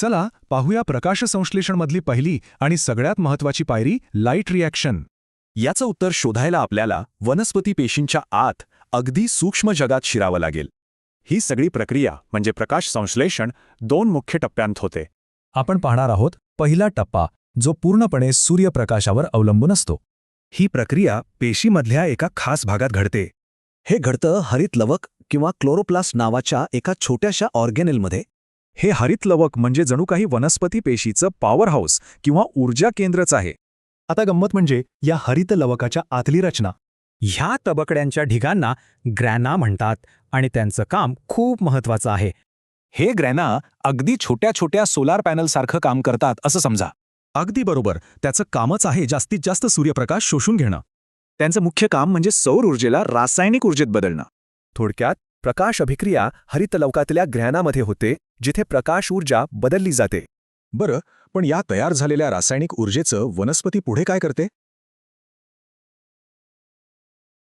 चला पाहूया प्रकाश संश्लेषणमधली पहिली आणि सगळ्यात महत्वाची पायरी लाइट रिॲक्शन याचं उत्तर शोधायला आपल्याला वनस्पती पेशींच्या आत अगदी सूक्ष्म जगात शिरावं लागेल. ही सगळी प्रक्रिया म्हणजे प्रकाश संश्लेषण दोन मुख्य टप्प्यांत होते. आपण पाहणार आहोत पहिला टप्पा जो पूर्णपणे सूर्यप्रकाशावर अवलंबून असतो. ही प्रक्रिया पेशीमधल्या एका खास भागात घडते. हे घडतं हरित लवक किंवा क्लोरोप्लास्ट नावाच्या एका छोट्याशा ऑर्गेनेलमध्ये हे हरित लवक म्हणजे जणू काही वनस्पती पेशीचं पॉवर हाऊस किंवा ऊर्जा केंद्रच आहे. आता गंमत म्हणजे या हरित लवकाच्या आतली रचना. ह्या तबकड्यांच्या ढिगांना ग्रॅना म्हणतात आणि त्यांचं काम खूप महत्वाचं आहे. हे ग्रॅना अगदी छोट्या छोट्या सोलार पॅनलसारखं काम करतात असं समजा. अगदी बरोबर. त्याचं कामच आहे जास्तीत जास्त सूर्यप्रकाश शोषून घेणं. त्यांचं मुख्य काम म्हणजे सौर ऊर्जेला रासायनिक ऊर्जेत बदलणं. थोडक्यात प्रकाश अभिक्रिया हरितलौकातल्या ग्रहणामध्ये होते जिथे प्रकाश ऊर्जा बदलली जाते. बरं पण या तयार झालेल्या रासायनिक ऊर्जेचं वनस्पती पुढे काय करते?